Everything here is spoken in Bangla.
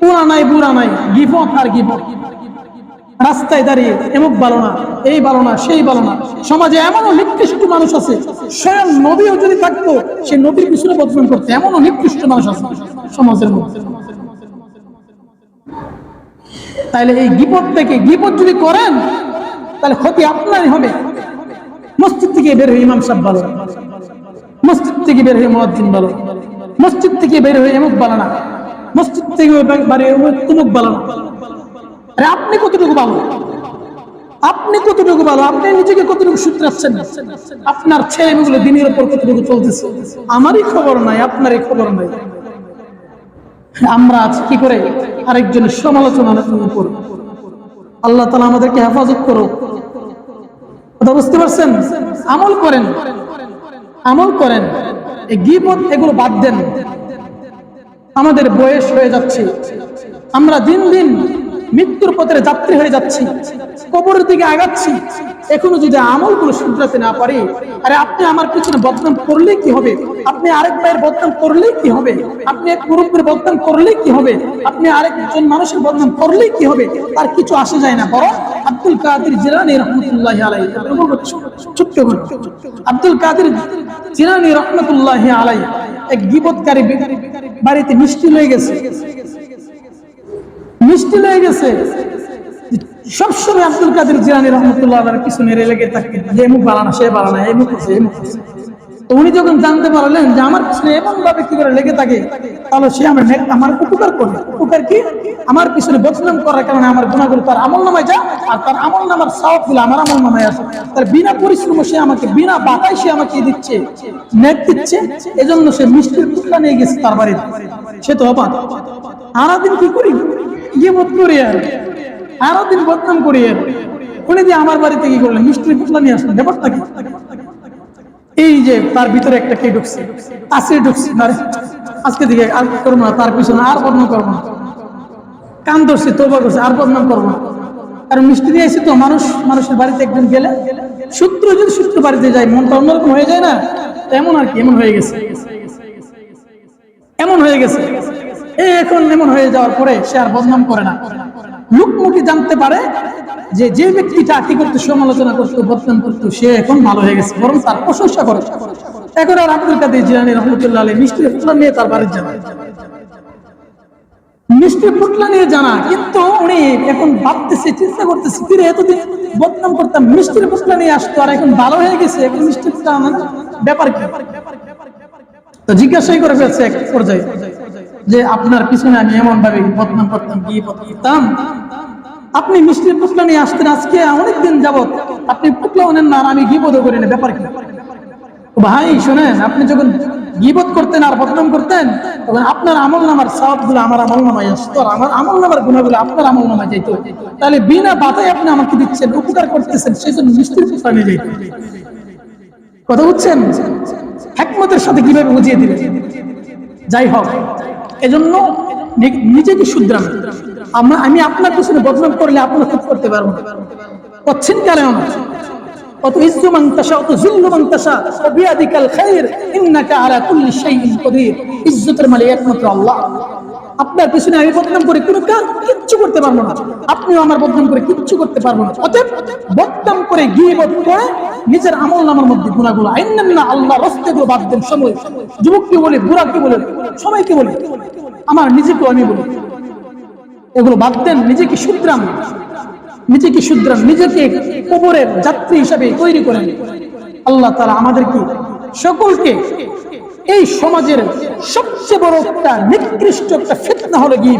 পুরা নাই, বুড়া নাই। গিফট আর গিফট রাস্তায় দাঁড়িয়ে এমুক ভালো না, এই ভালো না, সেই ভালো না। সমাজে এমনও নিকৃষ্ট মানুষ আছে, স্বয়ং নবীও যদি থাকতো, সে নবীর পিছনে বদনাম করতে। এমনও নিকৃষ্ট মানুষ আছে সমাজের মধ্যে। তাহলে এই গিপদ থেকে গিপদ যদি করেন, তাহলে ক্ষতি আপনারই হবে। মসজিদ থেকে বের হয়ে ইমাম সাহেব ভালো। মসজিদ থেকে বের হয়ে মহাদ্দিন ভালো। মসজিদ থেকে বের হয়ে এমুক ভালো না। মসজিদ থেকে বাড়ি তুমুক ভালো না। আরে আপনি কতটুকু ভালো আপনি কতটুকু ভালো আপনি নিজেকে কতটুকু সূত্রাচ্ছেন আপনার ছেলে মেয়েগুলো দিনের উপর কতটুকু চলতেছে? আমারই খবর নাই, আপনারই খবর নাই। আমরা আজ কি করে? আরেকজনের সমালোচনা উপর। আল্লাহ তালা আমাদেরকে হেফাজত করো কথা বুঝতে পারছেন? আমল করেন। আমল করেন। এই গিবত এগুলো বাদ দেন। আমাদের বয়স হয়ে যাচ্ছে। আমরা দিন দিন মৃত্যুর পথের যাত্রী হয়ে যাচ্ছি। কবরের দিকে আগাচ্ছি। এখনও যদি আমলগুলো শুধরাতে না পারি, আরে আপনি আমার পিছনে বদনাম করলে কি হবে? আপনি আরেক ভাইয়ের বদনাম করলে কি হবে? আপনি এক মুরব্বীর বদনাম করলে কি হবে? আপনি আরেকজন মানুষের বদনাম করলে কি হবে? তার কিছু আসে যায় না। বরং আব্দুল কাদের জিলানি রহমতুল্লাহ আলাই ছোট্ট করে আব্দুল কাদের জিলানি রহমতুল্লাহ আলাই এক গিবতকারী বাড়িতে মিষ্টি লয়ে গেছে। মিষ্টি লয়ে গেছে। সবসময় আব্দুল কাদের জিয়ানি রহমতুল্লাহ পিছনে লেগে থাকে যে মুখ বাড়ানা সে বাড়ানা এই মুখ এই মুখ উনি যখন জানতে পারলেন যে আমার পিছনে এমন ভাবে কি করে লেগে থাকে, তাহলে সে আমার নেক- আমার উপকার করে উপকার কি? আমার পিছনে বদনাম করার কারণে আমার গুণাগুলো তার আমল নামায় যা আর তার আমল নামার সাহসগুলো আমার আমল নামায় আসে তার বিনা পরিশ্রম সে আমাকে, বিনা বাতায় সে আমাকে দিচ্ছে, নেট দিচ্ছে, এজন্য সে মিষ্টির টুকরা নিয়ে গেছে তার বাড়িতে। সে তো অবাক। আরাদিন কি করি? গিয়ে বোধ করি আর। আরও দিন বদনাম করি আর। উনি যে আমার বাড়িতে কি করলেন? মিষ্টির পুতলা নিয়ে আসলেন। ব্যাপারটা কি? এই যে তার ভিতরে একটা কে ঢুকছে? আসে ঢুকছে। আজকে দিকে আর করব না, তার পিছনে আর বদনাম করব না। কান ধরছে তোবা করছে, আর বদনাম করব না। কারণ মিষ্টি দিয়ে এসে তো মানুষ, মানুষের বাড়িতে একদিন গেলে সূত্র যদি সূত্র বাড়িতে যায়, মনটা অন্যরকম হয়ে যায় না? এমন আর কি, এমন হয়ে গেছে। এমন হয়ে গেছে। এখন এমন হয়ে যাওয়ার পরে সে আর বদনাম করে না। লোকমুখী জানতে পারে যে যে ব্যক্তিটা কি করতো সমালোচনা করতো, বদনাম করতো, সে এখন ভালো হয়ে গেছে, বরং তার প্রশংসা করে। এখন আর আব্দুল কাদের জিলানি রহমতুল্লাহ আলী মিষ্টি ফুটলা নিয়ে তার বাড়ির জানা। মিষ্টি ফুটলা নিয়ে জানা, কিন্তু উনি এখন ভাবতেছে, চিন্তা করতেছে, ফিরে এতদিন বদনাম করতাম, মিষ্টির ফুটলা নিয়ে আসতো, আর এখন ভালো হয়ে গেছে, এখন মিষ্টি ফুটলা আনার ব্যাপার কি? তো জিজ্ঞাসাই করে ফেলছে এক পর্যায়ে যে আপনার পিছনে আমি এমন ভাবে বদনাম করতাম কি করতাম। আপনি মিষ্টির পুতলা নিয়ে আসতেন আজকে, অনেকদিন যাবৎ। আপনি পুতলাও নেন না আমি গিবোধ করি না, ব্যাপার কি? ভাই, শোনেন, আপনি যখন গিবত করতেন আর বদনাম করতেন, তখন আপনার আমল নামার সবগুলো আমার আমল নামায় আসতো, আর আমার আমল নামার গুণাগুলো আপনার আমল নামায় যেত তাহলে বিনা বাধায় আপনি আমাকে দিচ্ছেন, উপকার করতেছেন সেই জন্য মিষ্টির পুতলা নিয়ে যেত কথা বুঝছেন? একমতের সাথে কীভাবে বুঝিয়ে দিলেন যাই হোক এজন্য নিজেকে শুধরান। আমরা আমি আপনার পিছনে বদনাম করলে আপনার খুব করতে পারব পাচ্ছেন কেন? অত ইজ্জু অত জিল্লু ও খাইর, ইন্নাকা আলা কুল্লি শাইইন কদির। ইজ্জতের মালিক একমাত্র আল্লাহ। আপনার পিছনে আমি বদনাম করে কোনো কাজ কিচ্ছু করতে পারব না। আপনিও আমার বদনাম করে কিচ্ছু করতে পারব না। অতএব বদনাম করে গিয়ে করে নিজের আমল নামার মধ্যে গুণাগুলো আইনান না আল্লাহ রস্তে গুলো বাদ দেন সময়। যুবককে বলে, বুড়াকে বলে, সবাইকে বলে, আমার নিজেকেও আমি বলি। এগুলো বাদ দেন, নিজেকে শুদ্রাম নিজেকে শুদ্রাম নিজেকে কবরের যাত্রী হিসাবে তৈরি করেন। আল্লাহ তারা আমাদেরকে সকলকে এই সমাজের সবচেয়ে বড় একটা নিকৃষ্ট একটা ফিতনা হলো গিয়ে